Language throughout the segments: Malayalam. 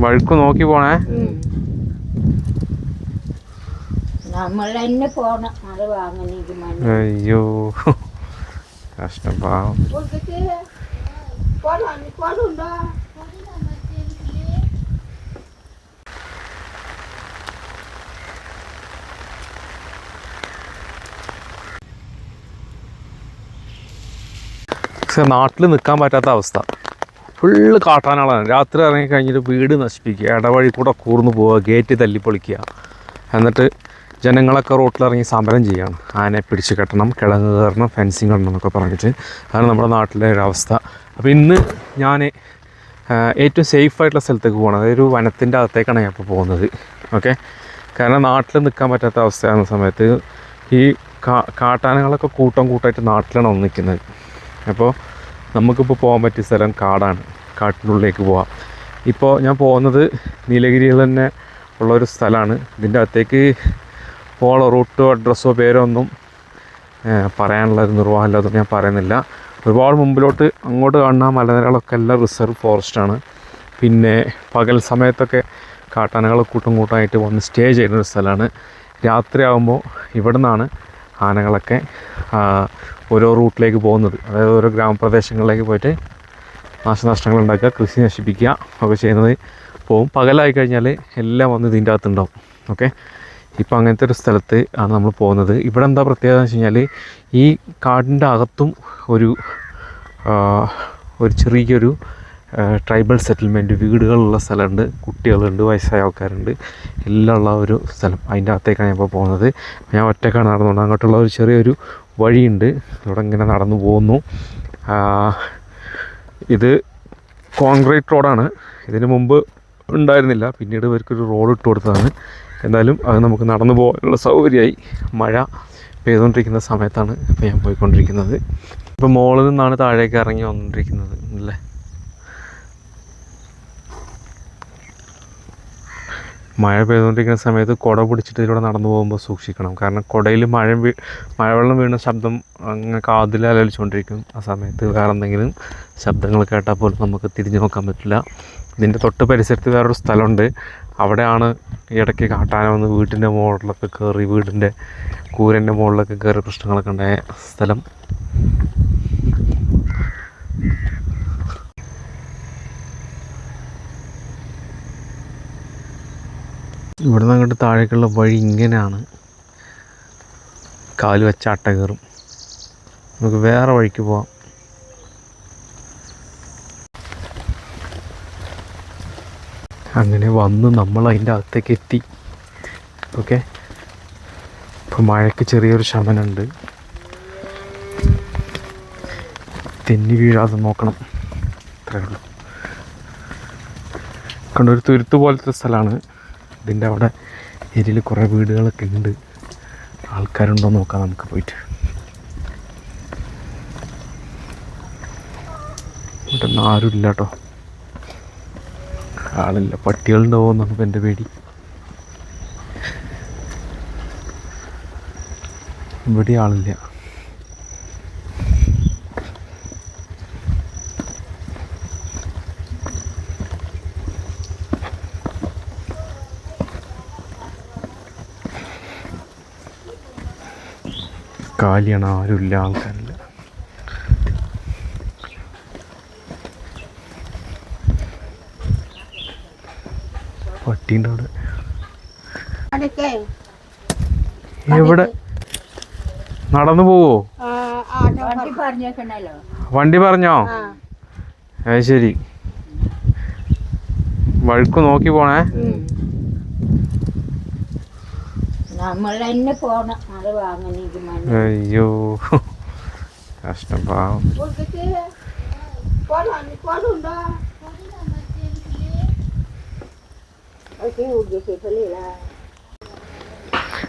വഴുക്ക് നോക്കി പോണേ. അയ്യോ. കഷ്ടം പാവം. പക്ഷെ നാട്ടിൽ നിൽക്കാൻ പറ്റാത്ത അവസ്ഥ. ഫുള്ള് കാട്ടാനാളാണ്. രാത്രി ഇറങ്ങി കഴിഞ്ഞിട്ട് വീട് നശിപ്പിക്കുക ഇടവഴി കൂടെ കൂർന്നു പോവുക ഗേറ്റ് തല്ലിപ്പൊളിക്കുക. എന്നിട്ട് ജനങ്ങളൊക്കെ റോട്ടിലിറങ്ങി സമരം ചെയ്യുകയാണ് ആനയെ പിടിച്ച് കെട്ടണം കിഴങ്ങ് കയറണം ഫെൻസിങ് ഇടണം എന്നൊക്കെ പറഞ്ഞിട്ട്. അതാണ് നമ്മുടെ നാട്ടിലെ ഒരു അവസ്ഥ. അപ്പോൾ ഇന്ന് ഞാൻ ഏറ്റവും സേഫ് ആയിട്ടുള്ള സ്ഥലത്തേക്ക് പോകണം അതായത് ഒരു വനത്തിന്റെ അകത്തേക്കാണ് ഞാൻ ഇപ്പോൾ പോകുന്നത്. ഓക്കെ കാരണം നാട്ടിൽ നിൽക്കാൻ പറ്റാത്ത അവസ്ഥയാകുന്ന സമയത്ത്. ഈ കാട്ടാനകളൊക്കെ കൂട്ടം കൂട്ടമായിട്ട് നാട്ടിലാണ് വന്ന് നിൽക്കുന്നത്. അപ്പോൾ നമുക്കിപ്പോൾ പോകാൻ പറ്റിയ സ്ഥലം കാടാണ്. കാട്ടിനുള്ളിലേക്ക് പോവാം. ഇപ്പോൾ ഞാൻ പോകുന്നത് നീലഗിരിയിൽ തന്നെ ഉള്ളൊരു സ്ഥലമാണ്. ഇതിന്റെ അകത്തേക്ക് പോളോ റൂട്ടോ അഡ്രസ്സോ പേരോ ഒന്നും പറയാനുള്ള ഒരു നിർവാഹമില്ലാത്തത് ഞാൻ പറയുന്നില്ല. ഒരുപാട് മുമ്പിലോട്ട് അങ്ങോട്ട് കാണുന്ന മലനിരകളൊക്കെ എല്ലാം റിസർവ് ഫോറസ്റ്റാണ് പിന്നെ പകൽ സമയത്തൊക്കെ കാട്ടാനകൾ കൂട്ടം കൂട്ടമായിട്ട് വന്ന് സ്റ്റേ ചെയ്യുന്ന ഒരു സ്ഥലമാണ്. രാത്രിയാകുമ്പോൾ ഇവിടെ നിന്നാണ് ആനകളൊക്കെ ഓരോ റൂട്ടിലേക്ക് പോകുന്നത്. അതായത് ഓരോ ഗ്രാമപ്രദേശങ്ങളിലേക്ക് പോയിട്ട് നാശനഷ്ടങ്ങൾ ഉണ്ടാക്കുക കൃഷി നശിപ്പിക്കുക ഒക്കെ ചെയ്യുന്നത് പോകും പകലായി കഴിഞ്ഞാൽ എല്ലാം വന്ന് ഇതിന്റെ അകത്തുണ്ടാവും. ഓക്കെ? ഇപ്പോൾ അങ്ങനത്തെ ഒരു സ്ഥലത്ത് ആണ് നമ്മൾ പോകുന്നത്. ഇവിടെ എന്താ പ്രത്യേകത എന്ന് വെച്ച് കഴിഞ്ഞാൽ ഈ കാടിന്റെ അകത്തും ഒരു ഒരു ചെറിയൊരു ട്രൈബൽ സെറ്റിൽമെന്റ് വീടുകളുള്ള സ്ഥലമുണ്ട് കുട്ടികളുണ്ട് വയസ്സായ ആൾക്കാരുണ്ട്. എല്ലാം ഉള്ള ഒരു സ്ഥലം. അതിന്റെ അകത്തേക്കാണ് ഇപ്പോൾ പോകുന്നത്. ഞാൻ ഒറ്റക്കാണ് നടന്നുകൊണ്ട് അങ്ങോട്ടുള്ള ഒരു ചെറിയൊരു വഴിയുണ്ട്. ഇവിടെ ഇങ്ങനെ നടന്നു പോകുന്നു. ഇത് കോൺക്രീറ്റ് റോഡാണ്. ഇതിന് മുമ്പ് ഉണ്ടായിരുന്നില്ല. പിന്നീട് ഇവർക്കൊരു റോഡ് ഇട്ട് കൊടുത്തതാണ്. എന്തായാലും അത് നമുക്ക് നടന്നു പോകാനുള്ള സൗകര്യമായി മഴ പെയ്തുകൊണ്ടിരിക്കുന്ന സമയത്താണ് ഇപ്പോൾ ഞാൻ പോയിക്കൊണ്ടിരിക്കുന്നത്. ഇപ്പോൾ മുകളിൽ നിന്നാണ് താഴേക്ക് ഇറങ്ങി വന്നുകൊണ്ടിരിക്കുന്നത് അല്ലേ? മഴ പെയ്തുകൊണ്ടിരിക്കുന്ന സമയത്ത് കുട പിടിച്ചിട്ട് ഇതിലൂടെ നടന്നു പോകുമ്പോൾ സൂക്ഷിക്കണം. കാരണം കുടയിൽ മഴ വീ മഴവെള്ളം വീണ ശബ്ദം അങ്ങനെ കാതിൽ അലലിച്ചുകൊണ്ടിരിക്കും ആ സമയത്ത് വേറെ എന്തെങ്കിലും ശബ്ദങ്ങൾ കേട്ടാൽ പോലും നമുക്ക് തിരിഞ്ഞു നോക്കാൻ പറ്റില്ല. ഇതിന്റെ തൊട്ട് പരിസരത്ത് വേറൊരു സ്ഥലമുണ്ട്. അവിടെയാണ് ഇടയ്ക്ക് കാട്ടാന വന്ന് വീട്ടിന്റെ മുകളിലൊക്കെ കയറി വീടിന്റെ കൂരന്റെ മുകളിലൊക്കെ കയറി പ്രശ്നങ്ങളൊക്കെ ഉണ്ടായ സ്ഥലം. ഇവിടെ നിന്ന് അങ്ങോട്ട് താഴേക്കുള്ള വഴി ഇങ്ങനെയാണ്. കാൽ വെച്ച അട്ട കയറും. നമുക്ക് വേറെ വഴിക്ക് പോവാം. അങ്ങനെ വന്ന് നമ്മൾ അതിന്റെ അകത്തേക്ക് എത്തി. ഓക്കെ? ഇപ്പോൾ മഴയ്ക്ക് ചെറിയൊരു ശമനമുണ്ട്. തെന്നി വീഴാതെ നോക്കണം. ഇത്രയേ ഉള്ളൂ. കണ്ടൊരു തുരുത്ത് പോലത്തെ സ്ഥലമാണ്. ഇതിന്റെ അവിടെ ഏരിയയിൽ കുറേ വീടുകളൊക്കെ ഉണ്ട്. ആൾക്കാരുണ്ടോ നോക്കാം നമുക്ക് പോയിട്ട്. ഇവിടെ ആരും ഇല്ല കേട്ടോ. ആളില്ല. പട്ടികളുണ്ടാവോ ഇപ്പം എന്റെ പേടി. ഇവിടെ ആളില്ല. കാലിയാണ് ആരുമില്ല ആൾക്കാരില്ല. പട്ടിന്റെ അവിടെ. എവിടെ? നടന്നു പോവോ? വണ്ടി പറഞ്ഞോ? അത് ശരി. വഴുക്ക് നോക്കി പോണേ. നമ്മൾ തന്നെ പോണം. അയ്യോ കഷ്ടം പാവം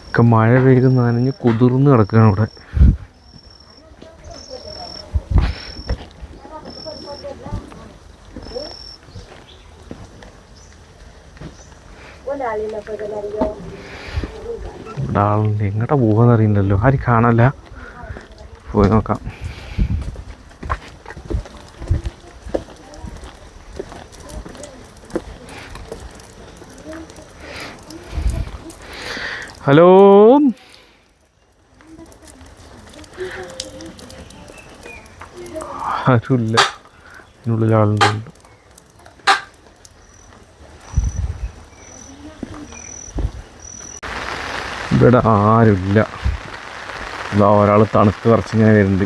ഒക്കെ മഴ പെയ്ത് നനഞ്ഞ് കുതിർന്ന് കിടക്കുകയാണ് ഇവിടെ ഇവിടെ ആളുണ്ട് എങ്ങോട്ടാ പോകുമെന്ന് അറിയില്ലല്ലോ ആരും കാണല്ല പോയി നോക്കാം. ഹലോ? ആരുമില്ല. അതിനുള്ളിൽ ആളുണ്ടല്ലോ ഇവിടെ ആരുമില്ല. ഇതാ ഒരാൾ തണുത്ത് വിറച്ചിങ്ങനെ വരുന്നുണ്ട്.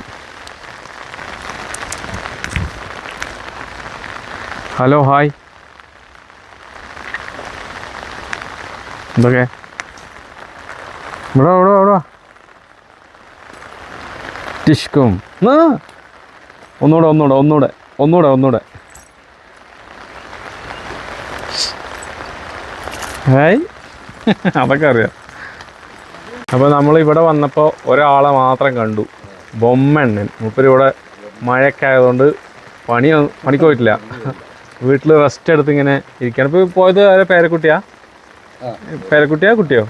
Hello hi. എന്തൊക്കെ? ഇവിടെ ഇവിടെ ഇവിടെ. ടിഷ്കും. ഒന്നുകൂടെ ഒന്നുകൂടെ ഒന്നുകൂടെ ഒന്നുകൂടെ ഒന്നുകൂടെ ഹായ് അതൊക്കെ അറിയാം. അപ്പോൾ നമ്മൾ ഇവിടെ വന്നപ്പോൾ ഒരാളെ മാത്രം കണ്ടു. ബൊമ്മണ്ണൻ. മൂപ്പര് ഇവിടെ മഴയൊക്കെ ആയതുകൊണ്ട് പണി പണിക്ക് പോയിട്ടില്ല. വീട്ടിൽ റെസ്റ്റ് എടുത്ത് ഇങ്ങനെ ഇരിക്കണം. ഇപ്പോൾ പോയത് ആരെ? പേരക്കുട്ടിയാ? പേരക്കുട്ടിയാ കുട്ടിയോ?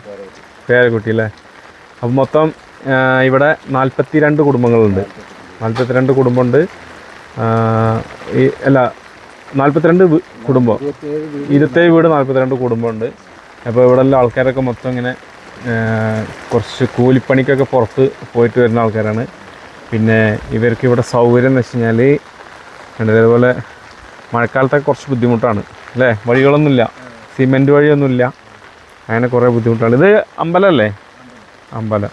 പേരക്കുട്ടി അല്ലേ? അപ്പം മൊത്തം ഇവിടെ നാൽപ്പത്തി രണ്ട് കുടുംബങ്ങളുണ്ട്. നാൽപ്പത്തിരണ്ട് കുടുംബമുണ്ട്. ഈ അല്ല നാൽപ്പത്തിരണ്ട് കുടുംബം. ഇരുപത്തേഴ് വീട് നാൽപ്പത്തിരണ്ട് കുടുംബമുണ്ട്. അപ്പോൾ ഇവിടെ എല്ലാം ആൾക്കാരൊക്കെ മൊത്തം ഇങ്ങനെ കുറച്ച് കൂലിപ്പണിക്കൊക്കെ പുറത്ത് പോയിട്ട് വരുന്ന ആൾക്കാരാണ്. പിന്നെ ഇവർക്ക് ഇവിടെ സൗകര്യം എന്ന് വെച്ച് കഴിഞ്ഞാൽ അതേപോലെ മഴക്കാലത്തൊക്കെ കുറച്ച് ബുദ്ധിമുട്ടാണ്. അല്ലേ? വഴികളൊന്നുമില്ല. സിമെന്റ് വഴിയൊന്നുമില്ല. അങ്ങനെ കുറേ ബുദ്ധിമുട്ടാണ്. ഇത് അമ്പലമല്ലേ അമ്പലം.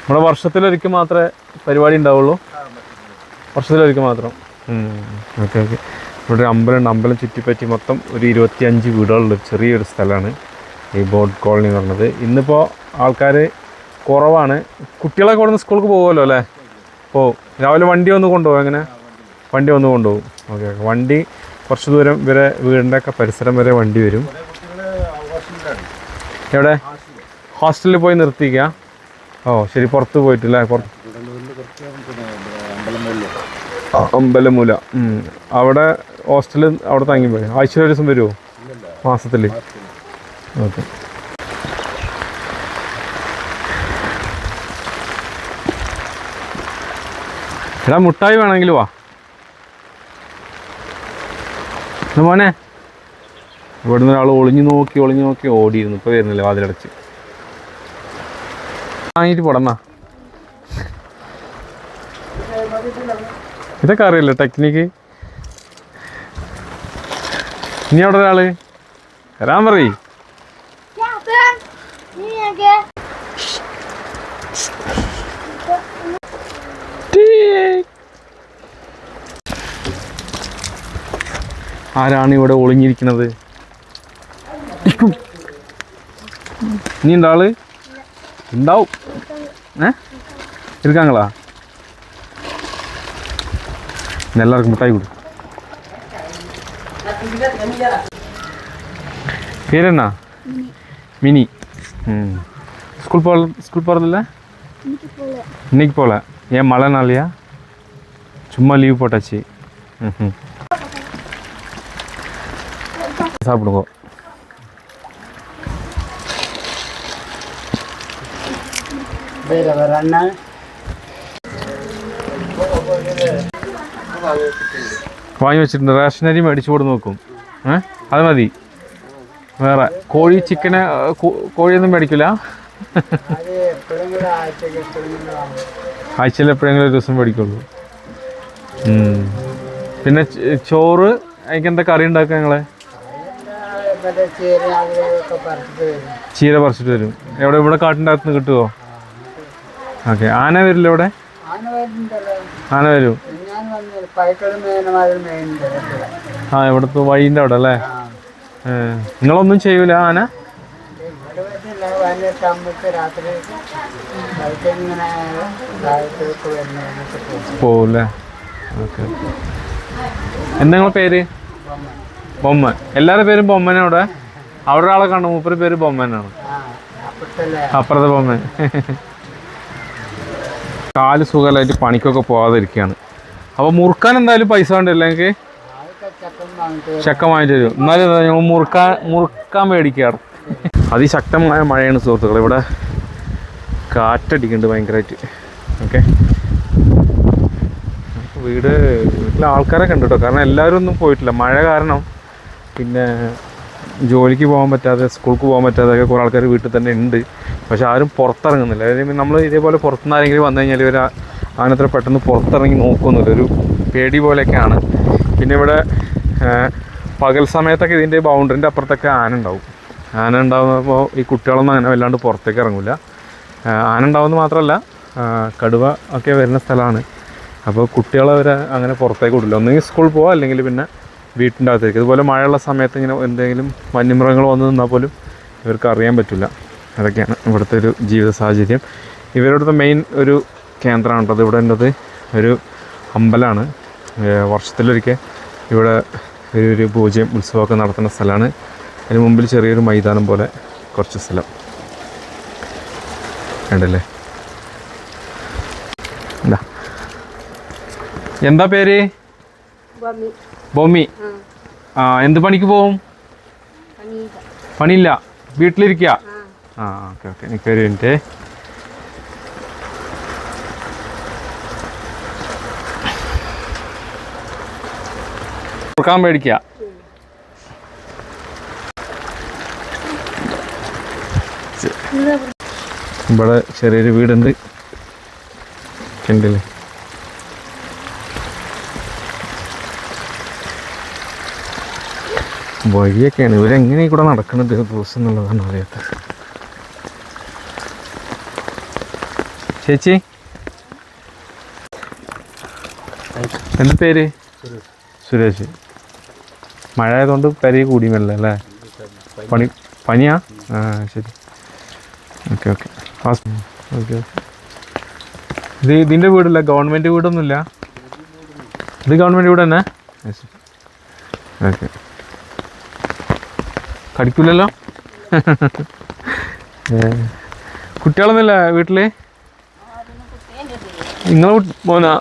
നമ്മുടെ വർഷത്തിലൊരിക്കൽ മാത്രമേ പരിപാടി ഉണ്ടാവുള്ളൂ. വർഷത്തിലൊരിക്കൽ മാത്രം. Okay okay. ഇവിടെ ഒരു അമ്പലമുണ്ട് അമ്പലം ചുറ്റിപ്പറ്റി മൊത്തം ഒരു ഇരുപത്തിയഞ്ച് വീടുകളുള്ള ചെറിയൊരു സ്ഥലമാണ്. ഈ ബോട്ട് കോളനി എന്ന് പറഞ്ഞത്. ഇന്നിപ്പോൾ ആൾക്കാർ കുറവാണ്. കുട്ടികളൊക്കെ ഇവിടെ നിന്ന് സ്കൂൾക്ക് പോകുമല്ലോ അല്ലേ? ഓ രാവിലെ വണ്ടി ഒന്ന് കൊണ്ടുപോകും എങ്ങനെ? വണ്ടി ഒന്ന് കൊണ്ടുപോകും ഓക്കെ വണ്ടി കുറച്ച് ദൂരം വരെ വീടിന്റെ ഒക്കെ പരിസരം വരെ വണ്ടി വരും. എവിടെ? ഹോസ്റ്റലിൽ പോയി നിർത്തിക്കുക ഓ ശരി പുറത്ത് പോയിട്ടില്ല? അമ്പലമൂല. അവിടെ ഹോസ്റ്റലിൽ അവിടെ തങ്ങി പോയി ആഴ്ചയിൽ ഒരു ദിവസം വരുമോ മാസത്തിൽ ഓക്കെ. എടാ മുട്ടായി വേണമെങ്കിൽ വാ. മോനെ. ഇവിടുന്ന് ഒരാൾ ഒളിഞ്ഞു നോക്കി ഒളിഞ്ഞു നോക്കി ഓടിയിരുന്നു. ഇപ്പോൾ വരുന്നില്ല വാതിലടച്ച്? വാങ്ങിയിട്ട് പോടന്നാ ഇതൊക്കെ അറിയില്ല ടെക്നിക്ക്? ഇനി അവിടെ ഒരാൾ? വരാൻ പറയ്. ആരാണ് ഇവിടെ ഒളിഞ്ഞിരിക്കുന്നത് ഇനി ഉണ്ടോ ആള് ഉണ്ടാവും ഏ இருக்காங்களா எல்லாருக்கும் மிட்டாய் கொடு பேர் என்ன மினி ஸ்கூல் போகல ஸ்கூல் போகிறது இல்லை இன்னைக்கு போகல ஏன் மழை நாளையா சும்மா லீவ் போட்டாச்சு. ம் சாப்பிடுங்க. வேற வேற அண்ணா വാങ്ങി വെച്ചിട്ടുണ്ട് റേഷനരി മേടിച്ചു കൊടുത്ത് നോക്കും ഏ വേറെ. കോഴി ചിക്കന് കോഴിയൊന്നും മേടിക്കില്ല ആഴ്ചയിൽ എപ്പോഴെങ്കിലും ഒരു ദിവസം മേടിക്കുള്ളൂ. പിന്നെ ചോറ് അതിക്ക് എന്താ കറി ഉണ്ടാക്കുക നിങ്ങളെ? ചീര പറിച്ചിട്ട് വരും. എവിടെ ഇവിടെ കാട്ടിന്റെ കിട്ടുവോ? ഓക്കെ. ആന വരില്ല ഇവിടെ? ആന വരും. ആ ഇവിടുത്തെ വഴിന്റെ അവിടെ അല്ലേ? നിങ്ങളൊന്നും ചെയ്യൂല ആന? എന്താ പേര്? ബൊമ്മൻ. എല്ലാവരുടെ പേരും ബൊമ്മനാണ് അവിടെ? അവിടെ ഒരാളെ കണ്ടു മൂപ്പര് പേര് ബൊമ്മനാണ്. അപ്പുറത്തെ ബൊമ്മൻ. കാൽ സുഖമായിട്ട് പണിക്കൊക്കെ പോകാതിരിക്കുകയാണ് അപ്പോൾ മുറുക്കാൻ എന്തായാലും പൈസ വേണ്ടല്ലേ എനിക്ക് ചക്കം വാങ്ങിട്ട് ചക്ക വാങ്ങിച്ചു തരും എന്നാലും ഞങ്ങൾ മുറുക്കാൻ മുറുക്കാൻ മേടിക്കാറ് അതിശക്തമായ മഴയാണ് സുഹൃത്തുക്കൾ ഇവിടെ കാറ്റടിക്കുന്നുണ്ട് ഭയങ്കരമായിട്ട് ഓക്കെ. വീട് വീട്ടിലെ ആൾക്കാരൊക്കെ ഉണ്ട് കേട്ടോ. കാരണം എല്ലാവരും ഒന്നും പോയിട്ടില്ല. മഴ കാരണം. പിന്നെ ജോലിക്ക് പോകാൻ പറ്റാതെ സ്കൂൾക്ക് പോകാൻ പറ്റാതെ ഒക്കെ കുറേ ആൾക്കാർ വീട്ടിൽ തന്നെ ഉണ്ട്. പക്ഷെ ആരും പുറത്തിറങ്ങുന്നില്ല. അതായത് നമ്മൾ ഇതേപോലെ പുറത്തുനിന്ന് ആരെങ്കിലും വന്നു കഴിഞ്ഞാൽ ഇവർ അങ്ങനത്ര പെട്ടെന്ന് പുറത്തിറങ്ങി നോക്കുന്നില്ല. ഒരു പേടി പോലെയൊക്കെയാണ്. പിന്നെ ഇവിടെ പകൽ സമയത്തൊക്കെ ഇതിന്റെ ബൗണ്ടറിന്റെ അപ്പുറത്തൊക്കെ ആന ഉണ്ടാവും. ആന ഉണ്ടാകുമ്പോൾ ഈ കുട്ടികളൊന്നും അങ്ങനെ വല്ലാണ്ട് പുറത്തേക്ക് ഇറങ്ങില്ല ആന ഉണ്ടാവുമെന്ന് മാത്രമല്ല കടുവ ഒക്കെ വരുന്ന സ്ഥലമാണ്. അപ്പോൾ കുട്ടികളെ അവരെ അങ്ങനെ പുറത്തേക്ക് വിടില്ല. ഒന്നെങ്കിൽ സ്കൂളിൽ പോവുക അല്ലെങ്കിൽ പിന്നെ വീട്ടിന്റെ അകത്തേക്ക് ഇതുപോലെ മഴയുള്ള സമയത്ത് ഇങ്ങനെ എന്തെങ്കിലും വന്യമൃഗങ്ങൾ വന്ന് നിന്നാൽ പോലും ഇവർക്ക് അറിയാൻ പറ്റില്ല. അതൊക്കെയാണ് ഇവിടുത്തെ ഒരു ജീവിത സാഹചര്യം. ഇവരുടെ മെയിൻ ഒരു കേന്ദ്രമാണ് കേട്ടോ ഇവിടെ ഉള്ളത് ഒരു അമ്പലമാണ്. വർഷത്തിലൊരിക്കൽ ഇവിടെ ഒരു ഒരു പൂജയും ഉത്സവമൊക്കെ നടത്തുന്ന സ്ഥലമാണ്. അതിന് മുമ്പിൽ ചെറിയൊരു മൈതാനം പോലെ കുറച്ച് സ്ഥലം. ഉണ്ടല്ലേ എന്താ? എന്താ പേര്? ബോമി ആ. എന്ത് പണിക്ക് പോവും? പണിയില്ല. വീട്ടിലിരിക്കുക ആ. Okay okay. എനിക്ക് ഒരു മിനിറ്റ്. കൊടുക്കാൻ മേടിക്കുക ഇവിടെ ചെറിയൊരു വീടുണ്ട്. ഉണ്ടല്ലേ വഴിയൊക്കെയാണ്. ഇവരെങ്ങനെ കൂടെ നടക്കുന്നത് ദിവസം എന്നുള്ളതാണ് അറിയാത്തത്. ചേച്ചി? എന്ത് പേര്? സുരേഷ്. മഴ ആയതുകൊണ്ട് പരി കൂടിയല്ല അല്ലേ? പണി പനിയാ ആ ശരി. Okay okay. ഓക്കെ ഇത് ഇതിന്റെ വീടില്ല ഗവൺമെന്റ് വീടൊന്നുമില്ല. ഇത് ഗവൺമെന്റ് വീട് തന്നെ? ഓക്കെ. കടിക്കൂലല്ലോ? ഏ. കുട്ടികളൊന്നുമില്ല വീട്ടിൽ നിങ്ങളെ മോനാ?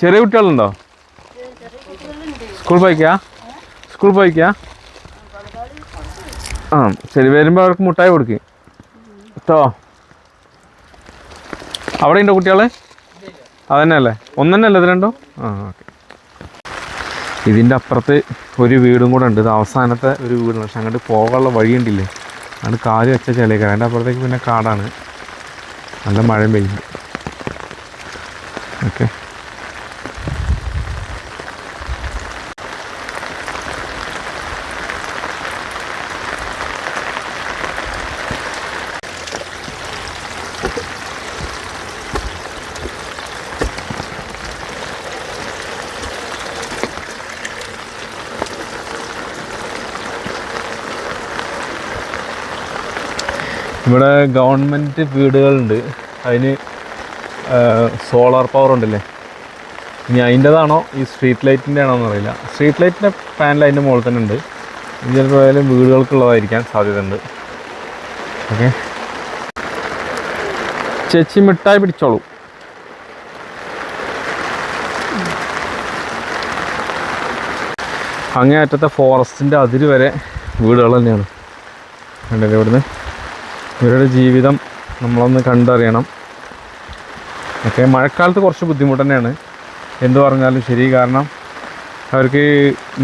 ചെറിയ കുട്ടികളുണ്ടോ? സ്കൂൾ പോയിക്കാ? സ്കൂൾ പോയിക്കാ? ആ ശരി വരുമ്പോൾ അവർക്ക് മുട്ടായി കൊടുക്ക്. കേട്ടോ അവിടെ ഉണ്ടോ കുട്ടികൾ അതന്നെ അല്ലേ ഒന്നെന്നെ അല്ലേ ഇത് രണ്ടോ? ആ ഓക്കെ. ഇതിന്റെ അപ്പുറത്ത് ഒരു വീടും കൂടെ ഉണ്ട്. ഇത് അവസാനത്തെ ഒരു വീടാണ് പക്ഷെ അങ്ങോട്ട് പോകാനുള്ള വഴിയുണ്ടില്ലേ? അത് കാൽ വെച്ച ചിലക്കാണ് അതിന്റെ അപ്പുറത്തേക്ക് പിന്നെ കാടാണ്. നല്ല മഴയും പെയ്യുന്നു ഓക്കെ. ഇവിടെ ഗവൺമെന്റ് വീടുകളുണ്ട്. അതിന് സോളാർ പവർ ഉണ്ടല്ലേ? ഇനി അതിന്റെതാണോ? ഈ സ്ട്രീറ്റ് ലൈറ്റിന്റെ ആണോ എന്നറിയില്ല. സ്ട്രീറ്റ് ലൈറ്റിന്റെ പാനൽ അതിന്റെ മുകളിൽ തന്നെ ഉണ്ട്. ചിലപ്പോൾ ഏതായാലും വീടുകൾക്കുള്ളതായിരിക്കാൻ സാധ്യതയുണ്ട്. ഓക്കെ. ചേച്ചി മിഠായി പിടിച്ചോളൂ. അങ്ങേ അറ്റത്തെ ഫോറസ്റ്റിന്റെ അതിര് വരെ വീടുകൾ തന്നെയാണ്. കണ്ടല്ലേ ഇവിടുന്ന്? ഇവരുടെ ജീവിതം നമ്മളൊന്ന് കണ്ടറിയണം. ഒക്കെ മഴക്കാലത്ത് കുറച്ച് ബുദ്ധിമുട്ട് തന്നെയാണ്. എന്ത് പറഞ്ഞാലും ശരി കാരണം അവർക്ക്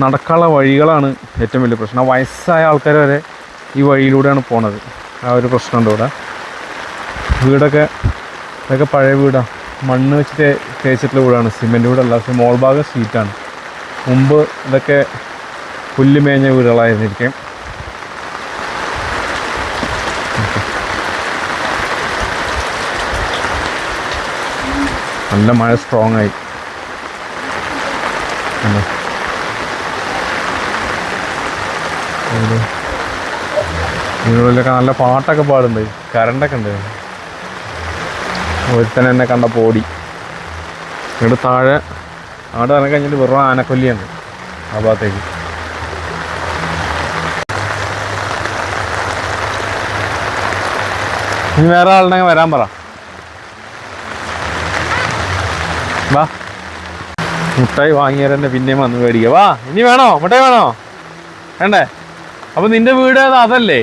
നടക്കാനുള്ള വഴികളാണ് ഏറ്റവും വലിയ പ്രശ്നം. വയസ്സായ ആൾക്കാർ വരെ ഈ വഴിയിലൂടെയാണ് പോണത്. ആ ഒരു പ്രശ്നമുണ്ട് ഇവിടെ. വീടൊക്കെ ഇതൊക്കെ പഴയ വീടാണ് മണ്ണ് വെച്ചിട്ട് തേച്ചിട്ടുള്ള വീടാണ്. സിമെന്റ് വീടല്ല പക്ഷേ മോൾ ഭാഗം സീറ്റാണ് മുമ്പ് ഇതൊക്കെ പുല്ല് മേഞ്ഞ വീടുകളായിരുന്നിരിക്കും. നല്ല മഴ സ്ട്രോങ് ആയി. ഇതിനുള്ളിലൊക്കെ നല്ല പാട്ടൊക്കെ പാടുണ്ട് കറണ്ടൊക്കെ ഉണ്ട്. ഒരുത്തൻ എന്നെ കണ്ട പോടി. ഇവിടെ താഴെ അവിടെ ഇറങ്ങി കഴിഞ്ഞിട്ട് വെറും ആനക്കൊല്ലിയാണ് ആ ഭാഗത്തേക്ക്. ഇനി വേറെ ആളുണ്ടെങ്കിൽ വരാൻ പറ. വാ. മുട്ടായി വാങ്ങിയാൽ പിന്നെയും വന്ന് മേടിക്കുക വാ ഇനി വേണോ? മുട്ടായി വേണോ? വേണ്ടേ? അപ്പൊ നിന്റെ വീട് അതല്ലേ.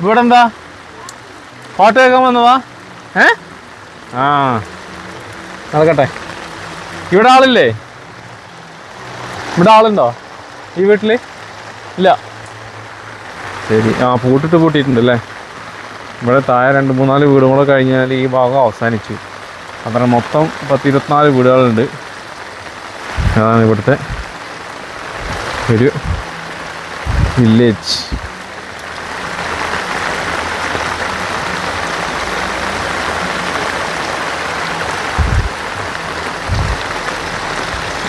ഇവിടെ എന്താ? പാട്ട് കേൾക്കാൻ വന്നതാ ഏ? ആ. നടക്കട്ടെ. ഇവിടെ ആളില്ലേ? ഇവിടെ ആളുണ്ടോ? ഈ വീട്ടിൽ? ഇല്ല. ശരി. ആ പൂട്ടിട്ട് പൂട്ടിയിട്ടുണ്ട് അല്ലേ? ഇവിടെ താഴെ രണ്ട് മൂന്നാൽ വീടുകളൊക്കെ കഴിഞ്ഞാൽ ഈ ഭാഗം അവസാനിച്ചു. അത്ര മൊത്തം പത്ത് ഇരുപത്തിനാല് വീടുകളുണ്ട്. അതാണ് ഇവിടുത്തെ ഒരു വില്ലേജ്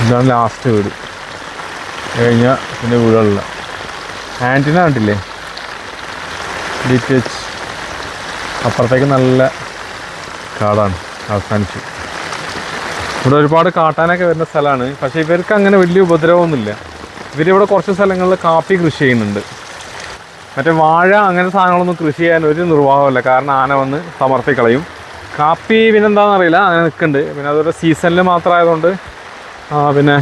ഇതാണ് ലാസ്റ്റ് വീട്. കഴിഞ്ഞാൽ പിന്നെ വീടുകളില്ല. ആന്റിന കണ്ടില്ലേ? ഡി ടി എച്ച് അപ്പുറത്തേക്ക് നല്ല കാടാണ്. അവസാനിച്ചു. ഇവിടെ ഒരുപാട് കാട്ടാനൊക്കെ വരുന്ന സ്ഥലമാണ്. പക്ഷേ ഇവർക്ക് അങ്ങനെ വലിയ ഉപദ്രവമൊന്നുമില്ല. ഇവരിവിടെ കുറച്ച് സ്ഥലങ്ങളിൽ കാപ്പി കൃഷി ചെയ്യുന്നുണ്ട്. മറ്റേ വാഴ അങ്ങനെ സാധനങ്ങളൊന്നും കൃഷി ചെയ്യാൻ ഒരു നിർവാഹമില്ല കാരണം ആന വന്ന് സമർപ്പിക്കളയും. കളയും കാപ്പി പിന്നെ അറിയില്ല. അങ്ങനെ നിൽക്കുന്നുണ്ട്. പിന്നെ അതൊരു സീസണിൽ മാത്രമായതുകൊണ്ട് പിന്നെ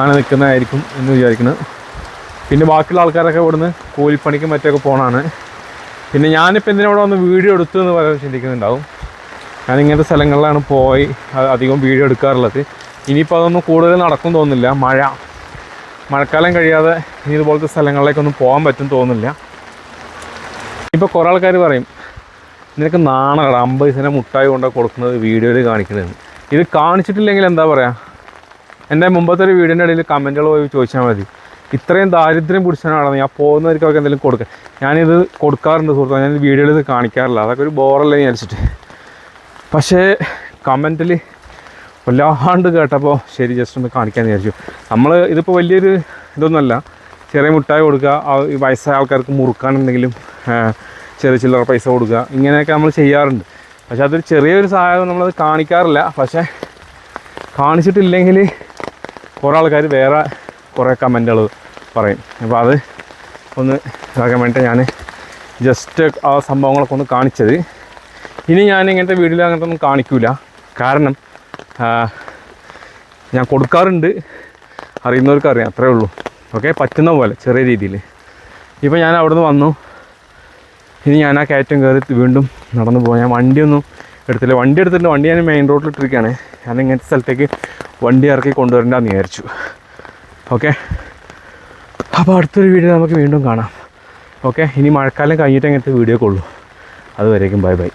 ആന നിൽക്കുന്നതായിരിക്കും എന്ന് വിചാരിക്കുന്നത് പിന്നെ ബാക്കിയുള്ള ആൾക്കാരൊക്കെ ഇവിടുന്ന് കൂലിപ്പണിക്കും മറ്റൊക്കെ പോകണമാണ് പിന്നെ ഞാനിപ്പോൾ എന്തിനാ ഇവിടെ വന്ന് വീഡിയോ എടുത്തു എന്ന് പറയാൻ ചിന്തിക്കുന്നുണ്ടാവും. ഞാൻ ഇങ്ങനത്തെ സ്ഥലങ്ങളിലാണ് പോയി അധികം വീഡിയോ എടുക്കാറുള്ളത്. ഇനിയിപ്പോൾ അതൊന്നും കൂടുതൽ നടക്കും തോന്നുന്നില്ല. മഴ. മഴക്കാലം കഴിയാതെ ഇനി ഇതുപോലത്തെ സ്ഥലങ്ങളിലേക്കൊന്നും പോകാൻ പറ്റും തോന്നുന്നില്ല. ഇപ്പോൾ കുറേ ആൾക്കാർ പറയും നിനക്ക് നാണകട അമ്പത് സെന്റ് മുട്ടായി കൊണ്ട് കൊടുക്കുന്നത് വീഡിയോയിൽ കാണിക്കുന്നത്. ഇത് കാണിച്ചിട്ടില്ലെങ്കിൽ എന്താ പറയുക എന്റെ മുമ്പത്തെ ഒരു വീടിന്റെ ഇടയിൽ കമന്റുകൾ പോയി ചോദിച്ചാൽ മതി. ഇത്രയും ദാരിദ്ര്യം പിടിച്ചാണ് ഞാൻ പോകുന്നവർക്കൊക്കെ എന്തെങ്കിലും കൊടുക്കുക ഞാനിത് കൊടുക്കാറുണ്ട് സുഹൃത്തുക്കൾ ഞാൻ വീഡിയോയിൽ ഇത് കാണിക്കാറില്ല. അതൊക്കെ ഒരു ബോറല്ലേ വിചാരിച്ചിട്ട്. പക്ഷേ കമന്റിൽ വല്ലാണ്ട് കേട്ടപ്പോൾ ശരി ജസ്റ്റ് ഒന്ന് കാണിക്കാമെന്ന് വിചാരിച്ചു. നമ്മൾ ഇതിപ്പോൾ വലിയൊരു ഇതൊന്നുമല്ല. ചെറിയ മുട്ടായി കൊടുക്കുക ഈ വയസ്സായ ആൾക്കാർക്ക് മുറുക്കാൻ എന്തെങ്കിലും ചെറിയ ചില്ലറ പൈസ കൊടുക്കുക ഇങ്ങനെയൊക്കെ നമ്മൾ ചെയ്യാറുണ്ട്. പക്ഷേ അതൊരു ചെറിയൊരു സഹായം നമ്മളത് കാണിക്കാറില്ല. പക്ഷേ കാണിച്ചിട്ടില്ലെങ്കിൽ കുറേ ആൾക്കാർ വേറെ കുറേ കമന്റുകൾ പറയും. അപ്പോൾ അത് ഒന്ന് ഇതാക്കാൻ വേണ്ടിയിട്ട് ഞാൻ ജസ്റ്റ് ആ സംഭവങ്ങളൊക്കെ ഒന്ന് കാണിച്ചത്. ഇനി ഞാൻ ഇങ്ങനത്തെ വീഡിയോ അങ്ങനത്തെ ഒന്നും കാണിക്കൂല. കാരണം ഞാൻ കൊടുക്കാറുണ്ട്. അറിയുന്നവർക്ക് അറിയാം അത്രേ ഉള്ളൂ. ഓക്കെ പറ്റുന്ന പോലെ ചെറിയ രീതിയിൽ ഇപ്പോൾ ഞാൻ അവിടുന്ന് വന്നു. ഇനി ഞാൻ ആ കയറ്റം കയറി വീണ്ടും നടന്നു പോകാം ഞാൻ വണ്ടിയൊന്നും എടുത്തില്ല. വണ്ടി എടുത്തില്ല വണ്ടി ഞാൻ മെയിൻ റോഡിൽ ഇട്ടിരിക്കുകയാണ് ഞാൻ ഇങ്ങനത്തെ സ്ഥലത്തേക്ക് വണ്ടി ഇറക്കി കൊണ്ടുവരണ്ടെന്ന് വിചാരിച്ചു. ഓക്കെ. അപ്പോൾ അടുത്തൊരു വീഡിയോ നമുക്ക് വീണ്ടും കാണാം. ഓക്കെ ഇനി മഴക്കാലം കഴിഞ്ഞിട്ട് അങ്ങനത്തെ വീഡിയോ കൊള്ളൂ അതുവരേക്കും ബൈ ബൈ